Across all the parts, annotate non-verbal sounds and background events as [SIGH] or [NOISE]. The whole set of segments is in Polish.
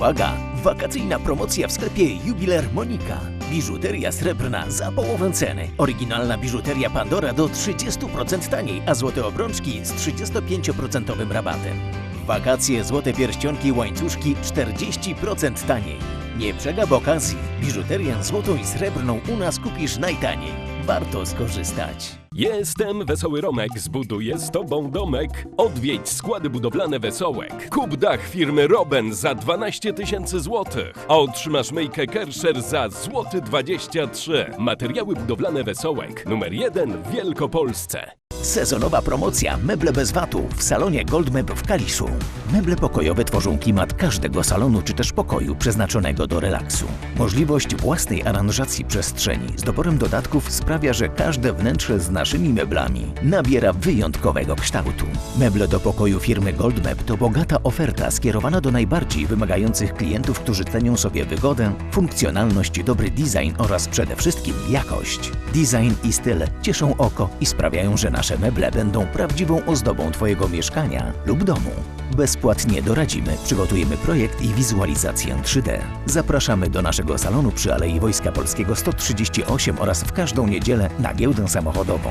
Uwaga! Wakacyjna promocja w sklepie Jubiler Monika. Biżuteria srebrna za połowę ceny. Oryginalna biżuteria Pandora do 30% taniej, a złote obrączki z 35% rabatem. Wakacje złote pierścionki łańcuszki 40% taniej. Nie przegap okazji. Biżuterię złotą i srebrną u nas kupisz najtaniej. Warto skorzystać. Jestem Wesoły Romek, zbuduję z tobą domek. Odwiedź składy budowlane Wesołek. Kup dach firmy Roben za 12 tysięcy złotych, a otrzymasz myjkę Kerscher za złoty 23. Materiały budowlane Wesołek, numer jeden w Wielkopolsce. Sezonowa promocja Meble bez VAT-u w salonie Goldmeb w Kaliszu. Meble pokojowe tworzą klimat każdego salonu czy też pokoju przeznaczonego do relaksu. Możliwość własnej aranżacji przestrzeni z doborem dodatków sprawia, że każde wnętrze z naszymi meblami nabiera wyjątkowego kształtu. Meble do pokoju firmy Goldmeb to bogata oferta skierowana do najbardziej wymagających klientów, którzy cenią sobie wygodę, funkcjonalność, dobry design oraz przede wszystkim jakość. Design i styl cieszą oko i sprawiają, że nasze meble będą prawdziwą ozdobą Twojego mieszkania lub domu. Bezpłatnie doradzimy, przygotujemy projekt i wizualizację 3D. Zapraszamy do naszego salonu przy Alei Wojska Polskiego 138 oraz w każdą niedzielę na giełdę samochodową.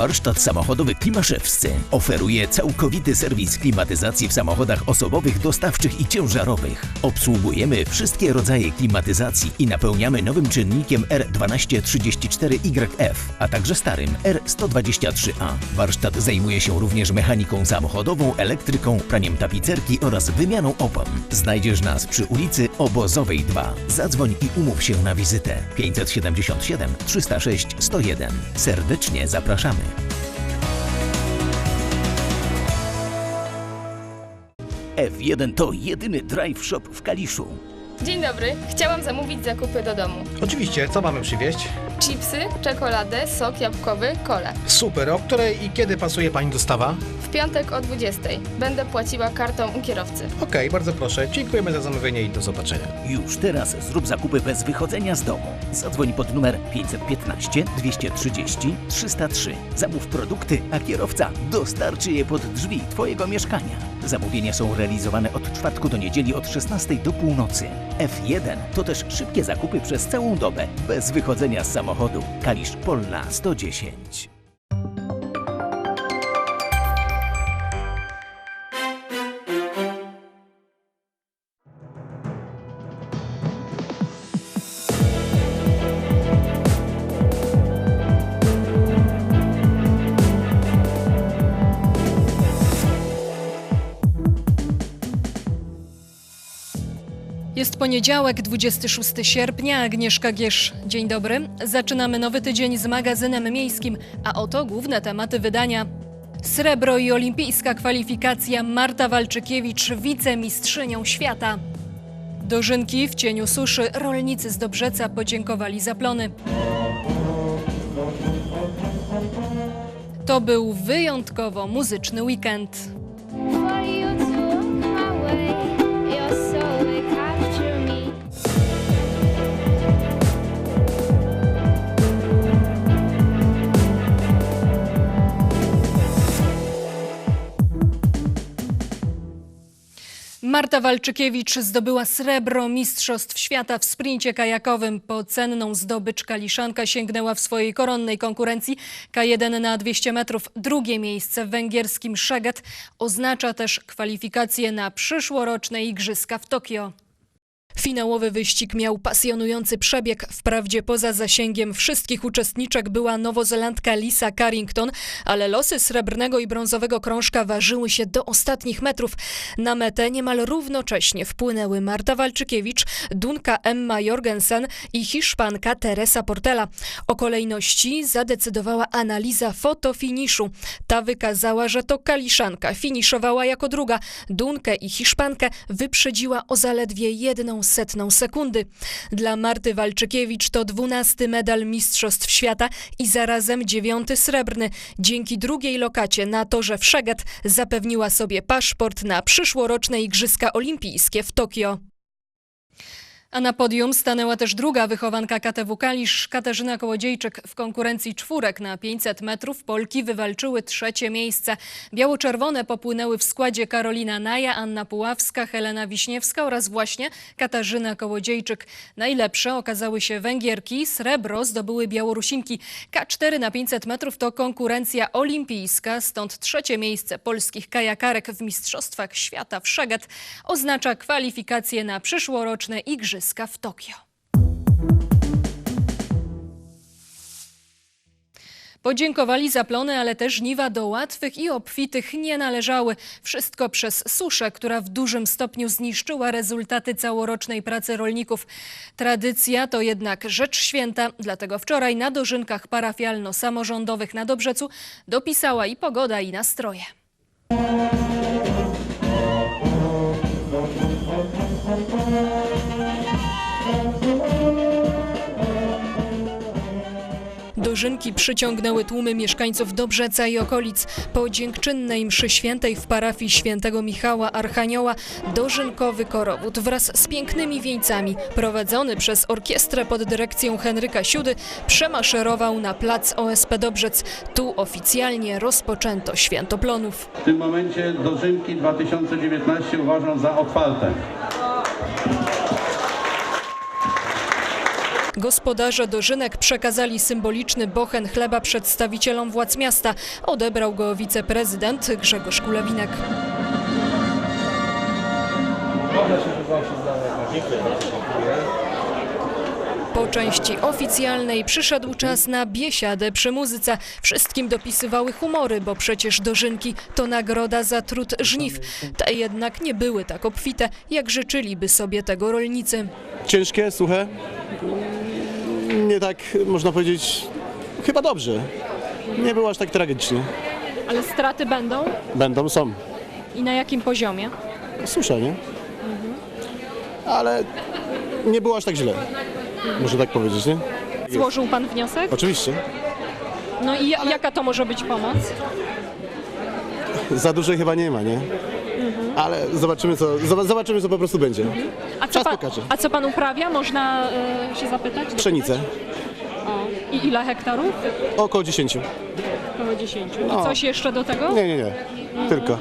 Warsztat samochodowy Klimaszewscy oferuje całkowity serwis klimatyzacji w samochodach osobowych, dostawczych i ciężarowych. Obsługujemy wszystkie rodzaje klimatyzacji i napełniamy nowym czynnikiem R1234YF, a także starym R123A. Warsztat zajmuje się również mechaniką samochodową, elektryką, praniem tapicerki oraz wymianą opon. Znajdziesz nas przy ulicy Obozowej 2. Zadzwoń i umów się na wizytę 577 306 101. Serdecznie zapraszamy. F1 to jedyny drive shop w Kaliszu. Dzień dobry, chciałam zamówić zakupy do domu. Oczywiście, co mamy przywieźć? Chipsy, czekoladę, sok jabłkowy, kole. Super, o której i kiedy pasuje Pani dostawa? W piątek o 20. Będę płaciła kartą u kierowcy. Okej, bardzo proszę, dziękujemy za zamówienie i do zobaczenia. Już teraz zrób zakupy bez wychodzenia z domu. Zadzwoń pod numer 515 230 303. Zamów produkty, a kierowca dostarczy je pod drzwi Twojego mieszkania. Zamówienia są realizowane od czwartku do niedzieli od 16 do północy. F1 to też szybkie zakupy przez całą dobę, bez wychodzenia z samochodu. Kalisz Polna 110. poniedziałek, 26 sierpnia, Agnieszka Giesz. Dzień dobry. Zaczynamy nowy tydzień z magazynem miejskim, a oto główne tematy wydania. Srebro i olimpijska kwalifikacja Marta Walczykiewicz wicemistrzynią świata. Dożynki w cieniu suszy rolnicy z Dobrzeca podziękowali za plony. To był wyjątkowo muzyczny weekend. Marta Walczykiewicz zdobyła srebro Mistrzostw Świata w sprincie kajakowym. Po cenną zdobycz Kaliszanka sięgnęła w swojej koronnej konkurencji K1 na 200 metrów. Drugie miejsce w węgierskim Szeged oznacza też kwalifikacje na przyszłoroczne Igrzyska w Tokio. Finałowy wyścig miał pasjonujący przebieg. Wprawdzie poza zasięgiem wszystkich uczestniczek była nowozelandka Lisa Carrington, ale losy srebrnego i brązowego krążka ważyły się do ostatnich metrów. Na metę niemal równocześnie wpłynęły Marta Walczykiewicz, Dunka Emma Jorgensen i Hiszpanka Teresa Portela. O kolejności zadecydowała analiza fotofiniszu. Ta wykazała, że to Kaliszanka finiszowała jako druga. Dunkę i Hiszpankę wyprzedziła o zaledwie jedną setną sekundy. Dla Marty Walczykiewicz to dwunasty medal Mistrzostw Świata i zarazem dziewiąty srebrny. Dzięki drugiej lokacie na torze w Szeged zapewniła sobie paszport na przyszłoroczne Igrzyska Olimpijskie w Tokio. A na podium stanęła też druga wychowanka KTW Kalisz, Katarzyna Kołodziejczyk. W konkurencji czwórek na 500 metrów Polki wywalczyły trzecie miejsce. Biało-czerwone popłynęły w składzie Karolina Naja, Anna Puławska, Helena Wiśniewska oraz właśnie Katarzyna Kołodziejczyk. Najlepsze okazały się Węgierki, srebro zdobyły Białorusinki. K4 na 500 metrów to konkurencja olimpijska, stąd trzecie miejsce polskich kajakarek w Mistrzostwach Świata w Szeged oznacza kwalifikacje na przyszłoroczne Igrzyska w Tokio. Podziękowali za plony, ale też żniwa do łatwych i obfitych nie należały. Wszystko przez suszę, która w dużym stopniu zniszczyła rezultaty całorocznej pracy rolników. Tradycja to jednak rzecz święta, dlatego wczoraj na dożynkach parafialno-samorządowych na Dobrzecu dopisała i pogoda i nastroje. Dożynki przyciągnęły tłumy mieszkańców Dobrzeca i okolic. Po dziękczynnej mszy świętej w parafii świętego Michała Archanioła dożynkowy korowód wraz z pięknymi wieńcami prowadzony przez orkiestrę pod dyrekcją Henryka Siudy przemaszerował na plac OSP Dobrzec. Tu oficjalnie rozpoczęto święto plonów. W tym momencie dożynki 2019 uważam za otwarte. Gospodarze dożynek przekazali symboliczny bochen chleba przedstawicielom władz miasta. Odebrał go wiceprezydent Grzegorz Kulewinek. Po części oficjalnej przyszedł czas na biesiadę przy muzyce. Wszystkim dopisywały humory, bo przecież dożynki to nagroda za trud żniw. Te jednak nie były tak obfite, jak życzyliby sobie tego rolnicy. ciężkie, suche. Nie tak, można powiedzieć, chyba dobrze. Nie było aż tak tragicznie. Ale straty będą? Będą, są. I na jakim poziomie? Susza, nie? Ale nie było aż tak źle. Można tak powiedzieć, nie? Złożył pan wniosek? Oczywiście. No i jaka to może być pomoc? Za dużo chyba nie ma, nie? Ale zobaczymy co, zob- zobaczymy co po prostu będzie. A co, Czas pan, pokaże. a co pan uprawia? Można e, się zapytać? Pszenicę. O. I ile hektarów? Około 10. Około 10. I No. coś jeszcze do tego? Nie, nie, nie. Tylko.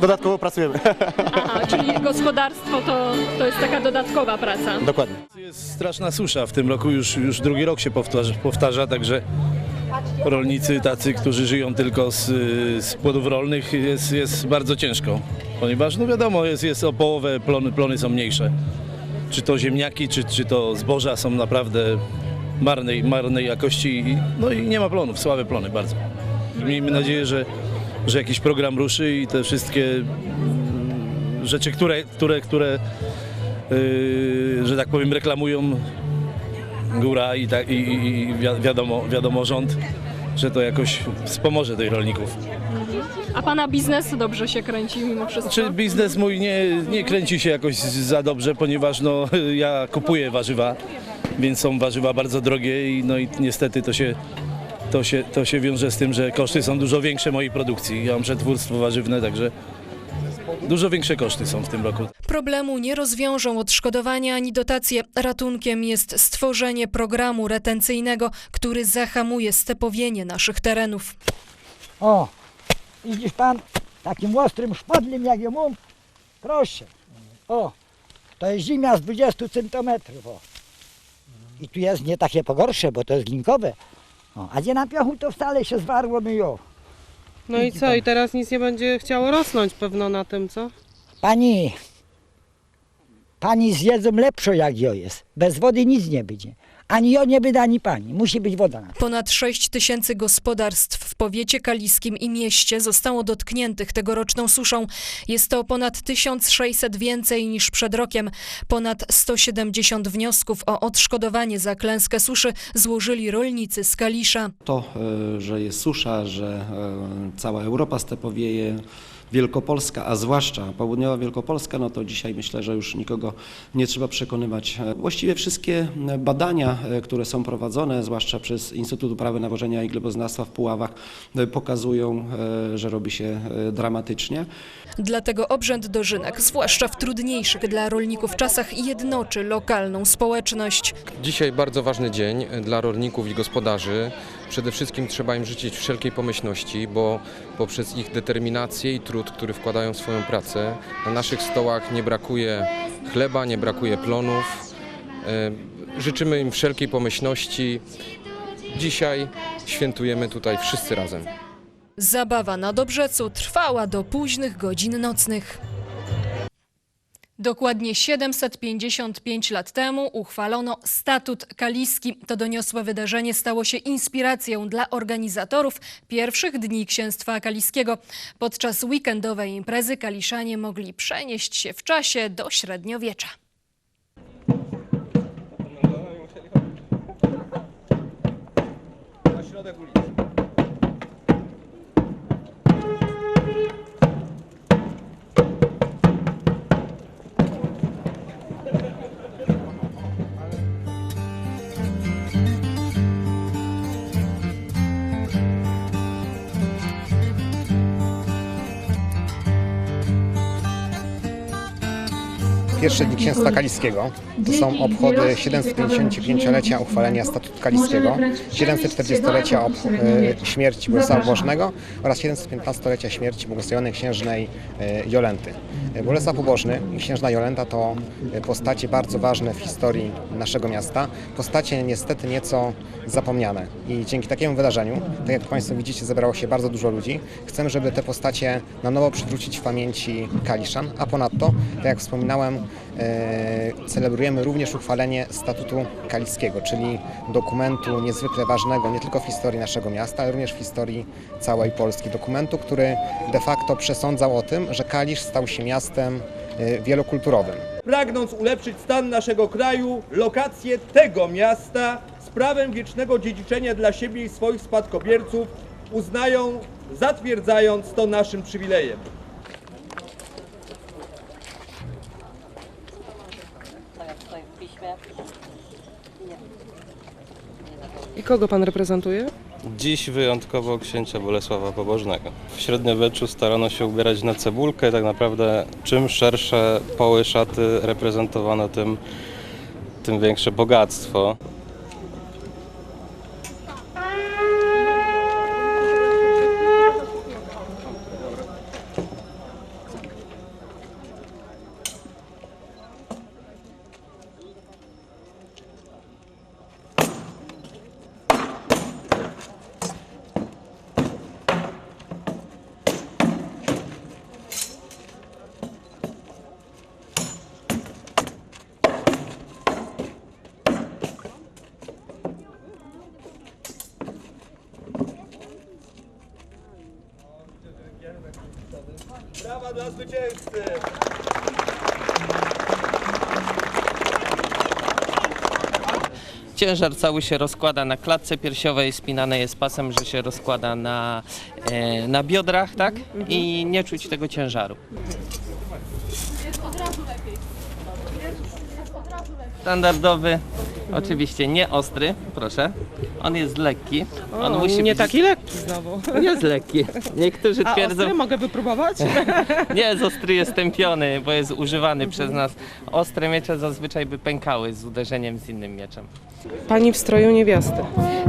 Dodatkowo pracujemy. Aha, czyli gospodarstwo to, to jest taka dodatkowa praca. Dokładnie. Jest straszna susza w tym roku, już, już drugi rok się powtarza, powtarza, także rolnicy tacy, którzy żyją tylko z, z płodów rolnych jest, jest bardzo ciężko, ponieważ no wiadomo, jest, jest o połowę, plony, plony są mniejsze. Czy to ziemniaki, czy, czy to zboża są naprawdę marnej, marnej jakości, no i nie ma plonów, słabe plony bardzo. Miejmy nadzieję, że, że jakiś program ruszy i te wszystkie mm, rzeczy, które, które, które yy, że tak powiem, reklamują góra i, tak, i, i i wi- wiadomo, wiadomo rząd, że to jakoś wspomoże tych rolników. A pana biznes dobrze się kręci mimo wszystko? Czy biznes mój nie, nie kręci się jakoś za dobrze, ponieważ no, [LAUGHS] ja kupuję warzywa, więc są warzywa bardzo drogie i, no, i niestety to się, to, się, to się wiąże z tym, że koszty są dużo większe mojej produkcji. Ja mam przetwórstwo warzywne, także dużo większe koszty są w tym roku. Problemu nie rozwiążą odszkodowania ani dotacje. Ratunkiem jest stworzenie programu retencyjnego, który zahamuje stepowienie naszych terenów. O, widzisz pan, takim ostrym szpadlem jak ja mam, proszę. O, to jest zimia z 20 centymetrów. O. I tu jest nie takie pogorsze, bo to jest linkowe. O, a gdzie na piachu to wcale się zwarło, no jo. No i co? I teraz nic nie będzie chciało rosnąć pewno na tym, co? Pani, pani zjedzą lepsze jak jo jest. Bez wody nic nie będzie. Ani jo nie wyda, ani pani. Musi być woda. Ponad 6 tysięcy gospodarstw w powiecie kaliskim i mieście zostało dotkniętych tegoroczną suszą. Jest to ponad 1600 więcej niż przed rokiem. Ponad 170 wniosków o odszkodowanie za klęskę suszy złożyli rolnicy z Kalisza. To, e, że jest susza, że e, cała Europa stepowieje, Wielkopolska, a zwłaszcza południowa Wielkopolska, no to dzisiaj myślę, że już nikogo nie trzeba przekonywać. Właściwie wszystkie badania, e, które są prowadzone, zwłaszcza przez Instytut Uprawy Nawożenia i Gleboznawstwa w Puławach, e, pokazują, e, że robi się dramatycznie. Dlatego obrzęd dożynek, zwłaszcza w trudniejszych dla rolników czasach, jednoczy lokalną społeczność. Dzisiaj bardzo ważny dzień dla rolników i gospodarzy. Przede wszystkim trzeba im życzyć wszelkiej pomyślności, bo poprzez ich determinację i trud, który wkładają w swoją pracę, na naszych stołach nie brakuje chleba, nie brakuje plonów. E, Życzymy im wszelkiej pomyślności. Dzisiaj świętujemy tutaj wszyscy razem. Zabawa na Dobrzecu trwała do późnych godzin nocnych. Dokładnie 755 lat temu uchwalono Statut Kaliski. To doniosłe wydarzenie stało się inspiracją dla organizatorów pierwszych dni Księstwa Kaliskiego. Podczas weekendowej imprezy kaliszanie mogli przenieść się w czasie do średniowiecza. Pierwsze dni Księstwa Kaliskiego to są obchody 755-lecia uchwalenia Statutu Kaliskiego, 740-lecia ob- e, śmierci Bolesława Pobożnego oraz 715-lecia śmierci błogosławionej księżnej e, Jolenty. E, Bolesław Pobożny i księżna Jolenta to postacie bardzo ważne w historii naszego miasta, postacie niestety nieco zapomniane i dzięki takiemu wydarzeniu, tak jak Państwo widzicie, zebrało się bardzo dużo ludzi. Chcemy, żeby te postacie na nowo przywrócić w pamięci Kaliszan, a ponadto, tak jak wspominałem, celebrujemy również uchwalenie Statutu Kaliskiego, czyli dokumentu niezwykle ważnego nie tylko w historii naszego miasta, ale również w historii całej Polski. Dokumentu, który de facto przesądzał o tym, że Kalisz stał się miastem e, wielokulturowym. pragnąc ulepszyć stan naszego kraju, lokację tego miasta z prawem wiecznego dziedziczenia dla siebie i swoich spadkobierców uznają, zatwierdzając to naszym przywilejem. Kogo pan reprezentuje? Dziś wyjątkowo księcia Bolesława Pobożnego. W średniowieczu starano się ubierać na cebulkę tak naprawdę czym szersze poły szaty reprezentowano, tym, tym większe bogactwo. Ciężar cały się rozkłada na klatce piersiowej, spinane jest pasem, że się rozkłada na, e, na biodrach, tak? I nie czuć tego ciężaru. Standardowy, oczywiście nie ostry, proszę. On jest lekki. On O, musi nie być... taki lekki znowu. Jest lekki. Niektórzy A twierdzą... ostry mogę wypróbować? [LAUGHS] Nie, z ostry jest tępiony, bo jest używany przez nas. Ostre miecze zazwyczaj by pękały z uderzeniem z innym mieczem. Pani w stroju niewiasty.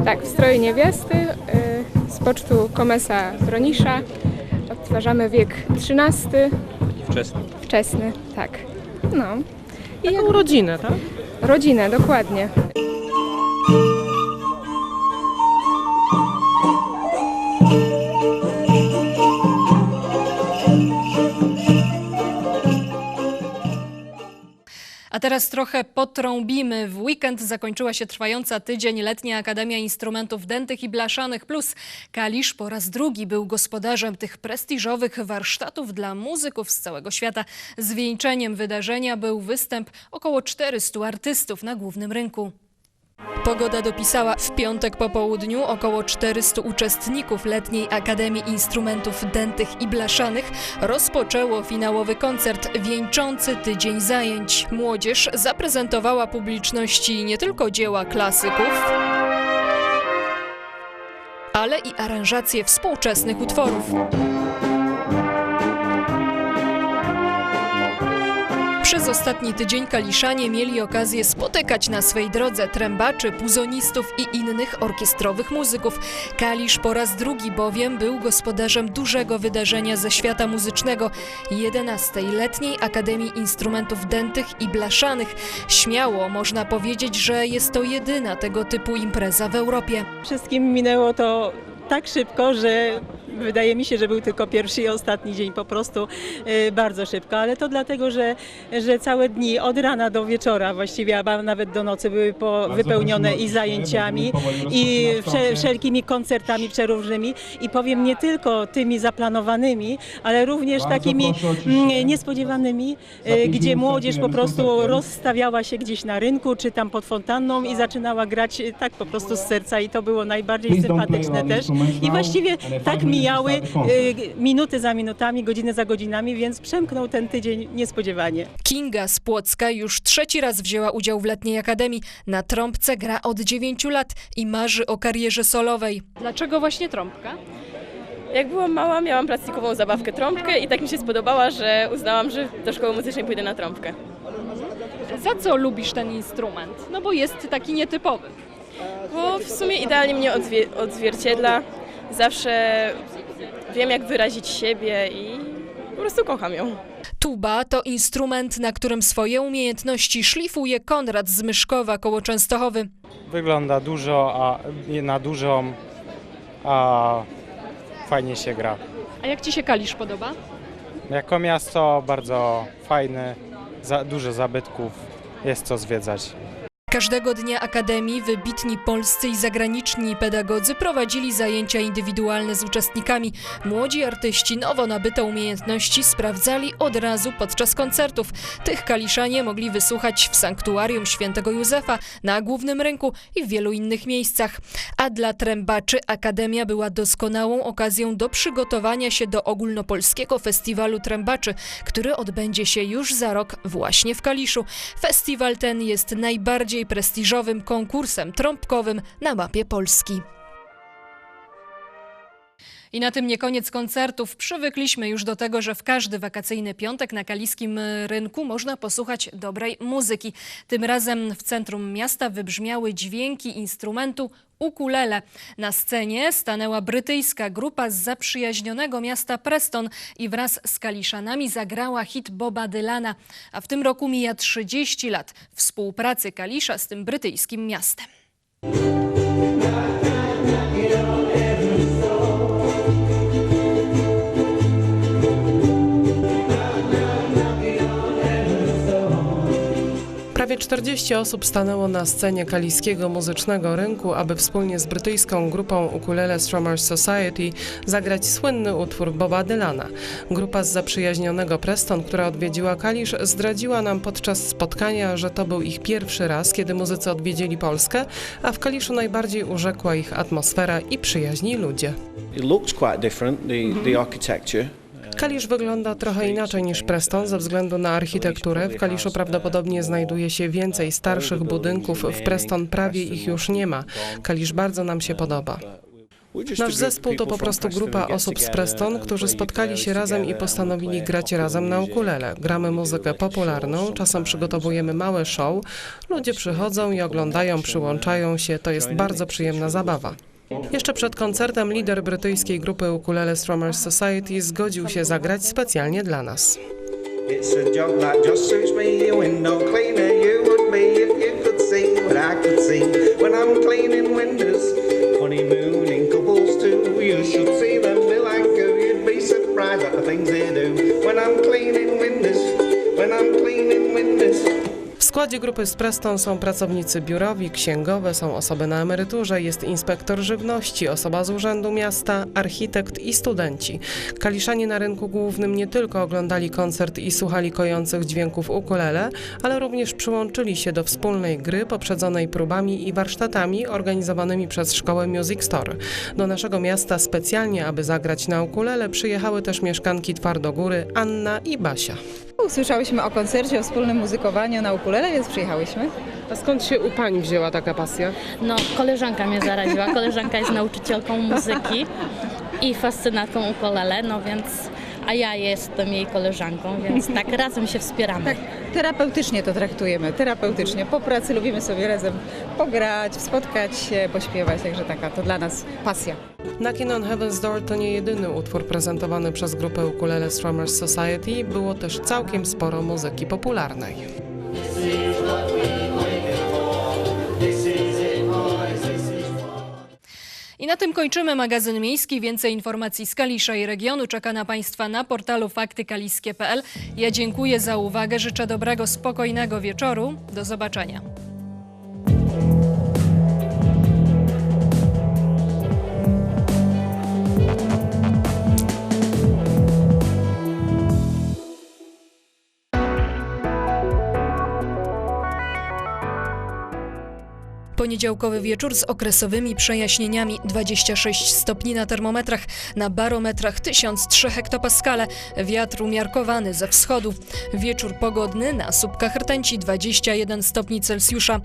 Tak, w stroju niewiesty y, z pocztu Komesa Bronisza. Odtwarzamy wiek XIII, Wczesny. wczesny, tak. No. I Taką rodzinę, tak? Rodzinę, dokładnie. Teraz trochę potrąbimy. W weekend zakończyła się trwająca tydzień letnia Akademia Instrumentów Dętych i Blaszanych Plus. Kalisz po raz drugi był gospodarzem tych prestiżowych warsztatów dla muzyków z całego świata. Zwieńczeniem wydarzenia był występ około 400 artystów na głównym rynku. Pogoda dopisała w piątek po południu około 400 uczestników letniej Akademii Instrumentów Dętych i Blaszanych rozpoczęło finałowy koncert wieńczący tydzień zajęć. Młodzież zaprezentowała publiczności nie tylko dzieła klasyków, ale i aranżacje współczesnych utworów. Przez ostatni tydzień Kaliszanie mieli okazję spotykać na swej drodze trębaczy, puzonistów i innych orkiestrowych muzyków. Kalisz po raz drugi bowiem był gospodarzem dużego wydarzenia ze świata muzycznego 11. Letniej Akademii Instrumentów Dętych i Blaszanych. Śmiało można powiedzieć, że jest to jedyna tego typu impreza w Europie. Wszystkim minęło to tak szybko, że wydaje mi się, że był tylko pierwszy i ostatni dzień, po prostu e, bardzo szybko, ale to dlatego, że, że całe dni od rana do wieczora właściwie, a nawet do nocy były po, wypełnione i zajęciami i wsze, wszelkimi koncertami przeróżnymi. I powiem nie tylko tymi zaplanowanymi, ale również takimi mm, niespodziewanymi, e, gdzie młodzież po prostu rozstawiała się gdzieś na rynku czy tam pod fontanną i zaczynała grać e, tak po prostu z serca i to było najbardziej sympatyczne też. i właściwie tak mijały e, minuty za minutami, godziny za godzinami, więc przemknął ten tydzień niespodziewanie. Kinga z Płocka już trzeci raz wzięła udział w letniej akademii. Na trąbce gra od 9 lat i marzy o karierze solowej. Dlaczego właśnie trąbka? Jak byłam mała, miałam plastikową zabawkę trąbkę i tak mi się spodobała, że uznałam, że do szkoły muzycznej pójdę na trąbkę. Za co lubisz ten instrument? No bo jest taki nietypowy. Bo w sumie idealnie mnie odzwie- odzwierciedla. Zawsze wiem, jak wyrazić siebie i po prostu kocham ją. Tuba to instrument, na którym swoje umiejętności szlifuje Konrad z Myszkowa koło Częstochowy. Wygląda dużo, a na dużą, a fajnie się gra. A jak ci się Kalisz podoba? Jako miasto bardzo fajne, za, dużo zabytków, jest co zwiedzać. Każdego dnia Akademii wybitni polscy i zagraniczni pedagodzy prowadzili zajęcia indywidualne z uczestnikami. Młodzi artyści nowo nabyte umiejętności sprawdzali od razu podczas koncertów. Tych kaliszanie mogli wysłuchać w Sanktuarium Świętego Józefa, na Głównym Rynku i w wielu innych miejscach. A dla trębaczy Akademia była doskonałą okazją do przygotowania się do ogólnopolskiego festiwalu trębaczy, który odbędzie się już za rok właśnie w Kaliszu. Festiwal ten jest najbardziej prestiżowym konkursem trąbkowym na mapie Polski. I na tym nie koniec koncertów. Przywykliśmy już do tego, że w każdy wakacyjny piątek na kaliskim rynku można posłuchać dobrej muzyki. Tym razem w centrum miasta wybrzmiały dźwięki instrumentu ukulele. Na scenie stanęła brytyjska grupa z zaprzyjaźnionego miasta Preston i wraz z Kaliszanami zagrała hit Boba Dylana. A w tym roku mija 30 lat współpracy Kalisza z tym brytyjskim miastem. Prawie 40 osób stanęło na scenie kaliskiego muzycznego rynku, aby wspólnie z brytyjską grupą Ukulele Strummers Society zagrać słynny utwór Boba Dylana. Grupa z zaprzyjaźnionego Preston, która odwiedziła Kalisz, zdradziła nam podczas spotkania, że to był ich pierwszy raz, kiedy muzycy odwiedzili Polskę, a w Kaliszu najbardziej urzekła ich atmosfera i przyjaźni ludzie. It looks quite different, the, the architecture. Kalisz wygląda trochę inaczej niż Preston ze względu na architekturę. W Kaliszu prawdopodobnie znajduje się więcej starszych budynków, w Preston prawie ich już nie ma. Kalisz bardzo nam się podoba. Nasz zespół to po prostu grupa osób z Preston, którzy spotkali się razem i postanowili grać razem na ukulele. Gramy muzykę popularną, czasem przygotowujemy małe show. Ludzie przychodzą i oglądają, przyłączają się. To jest bardzo przyjemna zabawa. Jeszcze przed koncertem lider brytyjskiej grupy Ukulele Strummers Society zgodził się zagrać specjalnie dla nas. When I'm cleaning windows. Składzie grupy z Preston są pracownicy biurowi, księgowe, są osoby na emeryturze, jest inspektor żywności, osoba z Urzędu Miasta, architekt i studenci. Kaliszanie na rynku głównym nie tylko oglądali koncert i słuchali kojących dźwięków ukulele, ale również przyłączyli się do wspólnej gry poprzedzonej próbami i warsztatami organizowanymi przez Szkołę Music Store. Do naszego miasta specjalnie, aby zagrać na ukulele, przyjechały też mieszkanki Twardogóry Anna i Basia. Usłyszałyśmy o koncercie, o wspólnym muzykowaniu na ukulele, więc przyjechałyśmy. A skąd się u Pani wzięła taka pasja? No, koleżanka mnie zaraziła. Koleżanka jest nauczycielką muzyki i fascynatką ukulele, no więc, a ja jestem jej koleżanką, więc tak razem się wspieramy. Tak, terapeutycznie to traktujemy, terapeutycznie. Po pracy lubimy sobie razem pograć, spotkać się, pośpiewać, także taka to dla nas pasja. Knocking on Heaven's Door to nie jedyny utwór prezentowany przez grupę Ukulele Strummers Society, było też całkiem sporo muzyki popularnej. I na tym kończymy magazyn miejski. Więcej informacji z Kalisza i regionu czeka na Państwa na portalu faktykaliskie.pl. Ja dziękuję za uwagę, życzę dobrego, spokojnego wieczoru. Do zobaczenia. Poniedziałkowy wieczór z okresowymi przejaśnieniami 26 stopni na termometrach, na barometrach 1003 hektopaskale, wiatr umiarkowany ze wschodu. Wieczór pogodny na słupkach rtęci 21 stopni Celsjusza.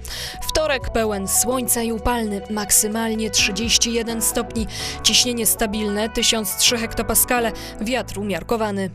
Wtorek pełen słońca i upalny, maksymalnie 31 stopni. Ciśnienie stabilne 1003 hektopaskale, wiatr umiarkowany.